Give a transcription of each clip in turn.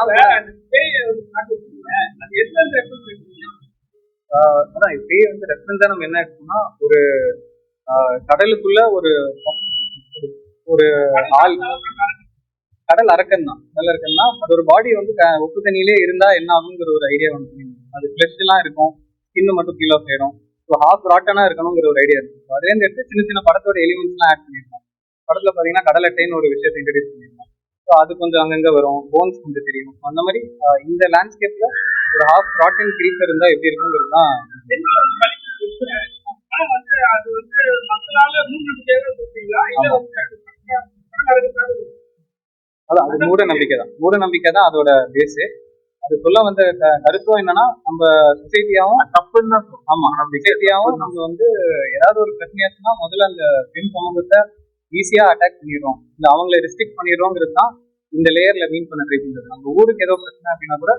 அந்த பேயை வந்து அது ரெஃபரன்ஸ் அதான் நம்ம என்ன எடுக்கணும்னா ஒரு கடலுக்குள்ள ஒரு ஒரு ஆள் கடல் அரக்கன் தான். கடல் அரக்கன்னா அது ஒரு பாடி வந்து உப்பு தண்ணியிலே இருந்தா என்ன ஆகுங்கிற ஒரு ஐடியா வந்து அது ஃபிளஷ் எல்லாம் இருக்கும். ஸ்கின் மட்டும் கீழே போயிடும். ஸோ ஹாஃப் ராட்டனா இருக்கணுங்கிற ஒரு ஐடியா இருக்கு அதுலேருந்து எடுத்து சின்ன சின்ன படத்தோட எலிமெண்ட்ஸ் எல்லாம் ஆட் பண்ணிருக்கோம். படத்துல பாத்தீங்கன்னா கடல் அட்டைன்னு ஒரு விஷயத்தை இன்ட்ரடியூஸ் பண்ணிருக்கோம். ஸோ அது கொஞ்சம் அங்கங்க வரும். போன்ஸ் கொஞ்சம் தெரியும். அந்த மாதிரி இந்த லேண்ட்ஸ்கேப்ல ஒரு ஹாஃப் ராட்டன் கிரீப்பர் இருந்தா எப்படி இருக்குங்கிறது தான் அது வந்து மக்களால மூன்று அதான் அது மூட நம்பிக்கை தான். மூட நம்பிக்கை தான் அதோட பேஸ் அது சொல்ல வந்த க- கருத்தும் என்னன்னா நம்ம சொசைட்டியாவும் தப்புன்னு. ஆமா நம்ம சொசைட்டியாவும் நம்ம வந்து ஏதாவது ஒரு பிரச்சனையாச்சுன்னா முதல்ல அந்த பெண் சமூகத்தை ஈஸியா அட்டாக் பண்ணிடுறோம். இல்ல அவங்கள ரெஸ்ட்ரிக்ட் பண்ணிடுறோங்கிறது தான் இந்த லேயர்ல மீன் பண்ண ட்ரை பண்றது. நம்ம ஊருக்கு ஏதோ பிரச்சனை அப்படின்னா கூட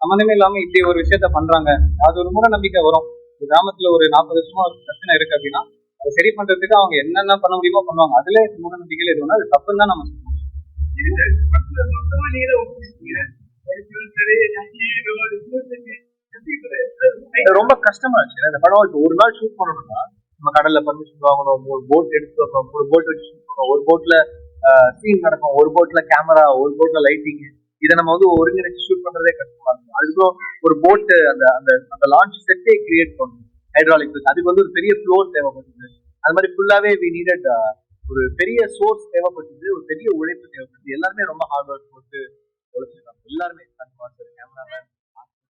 சம்மந்தமே இல்லாம இப்படி ஒரு விஷயத்த பண்றாங்க. அது ஒரு மூட நம்பிக்கை வரும். கிராமத்துல ஒரு நாற்பது வருஷமா ஒரு பிரச்சனை இருக்கு அப்படின்னா அதை சரி பண்றதுக்கு அவங்க என்னென்ன பண்ண முடியுமோ பண்ணுவாங்க. அதுல மூட நம்பிக்கையில எது வேணா அது தப்புன்னு தான் நம்ம ரொம்ப கஷ்டமா இருந்துச்சு. இந்த படம் இப்போ ஒரு நாள் ஷூட் பண்ணணும்னா நம்ம கடல்ல பர்மிஷன் வாங்கணும் ஒரு போட் எடுத்து வரணும் ஒரு போட் வச்சு ஒரு போட்ல சீன் நடக்கும் ஒரு போட்ல கேமரா ஒரு போட்ல லைட்டிங் இதை நம்ம வந்து ஒருங்கிணைச்சு ஷூட் பண்றதே கஷ்டமா இருக்கும். அதுக்கும் ஒரு போட்டு அந்த அந்த அந்த லான்ச் செட்டே கிரியேட் பண்ணணும் ஹைட்ராலிக் அதுக்கு வந்து ஒரு பெரிய ஃப்ளோர் தேவைப்பட்டது. அது மாதிரி ஃபுல்லாவே வி நீடட் ஒரு பெரிய சோர்ஸ் தேவைப்பட்டது ஒரு பெரிய உழைப்பு தேவைப்பட்டது. எல்லாருமே ரொம்ப ஹார்ட் ஒர்க் போட்டு உழைச்சிருக்காங்க. எல்லாருமே